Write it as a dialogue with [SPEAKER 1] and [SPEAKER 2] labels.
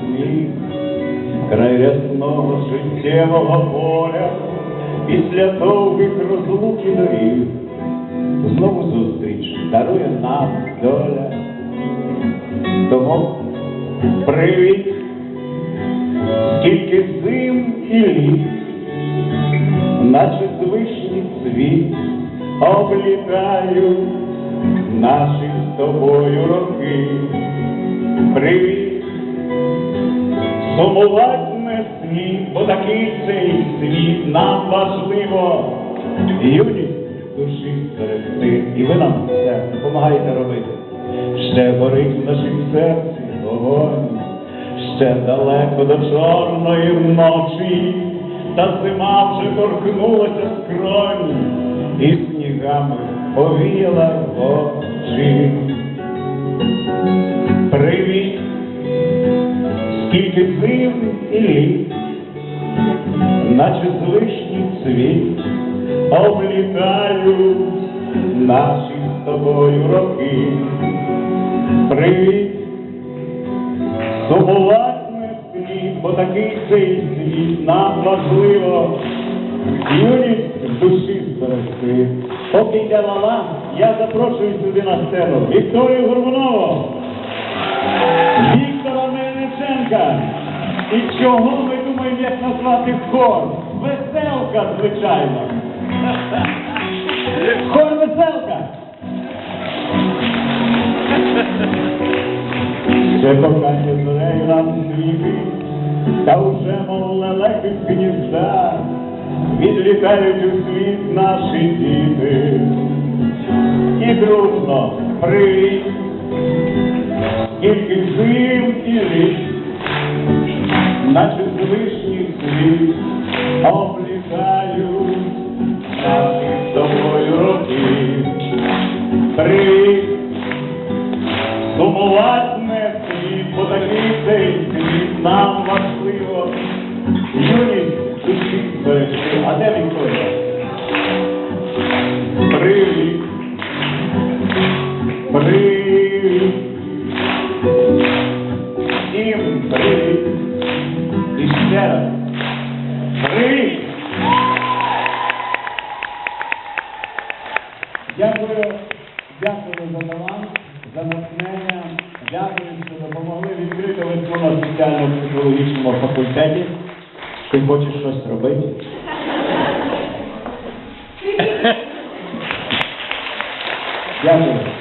[SPEAKER 1] світ, край рясного життєвого поля, після довгих розлук і доріг, знову зустріч дарує нам доля. Тому привіт, скільки зим і літ, наче звичний світ облітають наші з тобою роки. Сумувать не слід, бо такий цей світ нам важливо. Юність душі зберегти, і ви нам це допомагаєте робити. Ще горить в нашім серці вогонь, ще далеко до чорної ночі, та зима вже торкнулася скронь, і снігами повіяла в очі. Привіт, скільки зим і літ, наче звичний цвіт, облітають наші з тобою роки. Привіт, сумувать не слід, бо такий цей світ нам важливо. Юність душі зберегти. Поки йде лала, я запрошую сюди на сцену Вікторію Горбунову, назвати хор? Веселка, звичайно. Хор веселка. Ще кохання зорею нам світи, та вже мов лелеки з гнізда, відлітають у світ наші діти. І дружно привіт, скільки зим і літ, наче звичний світ, облітаю наші з тобою роки. Три Сумувати не слід, бо такий цей світ нам важливо. Юність душі. А де Вікторія? Дякую, дякую за талант, за натхнення. Дякую, що допомогли відкрити весну на соціально-психологічному факультеті. Ти хочеш щось робити? Дякую.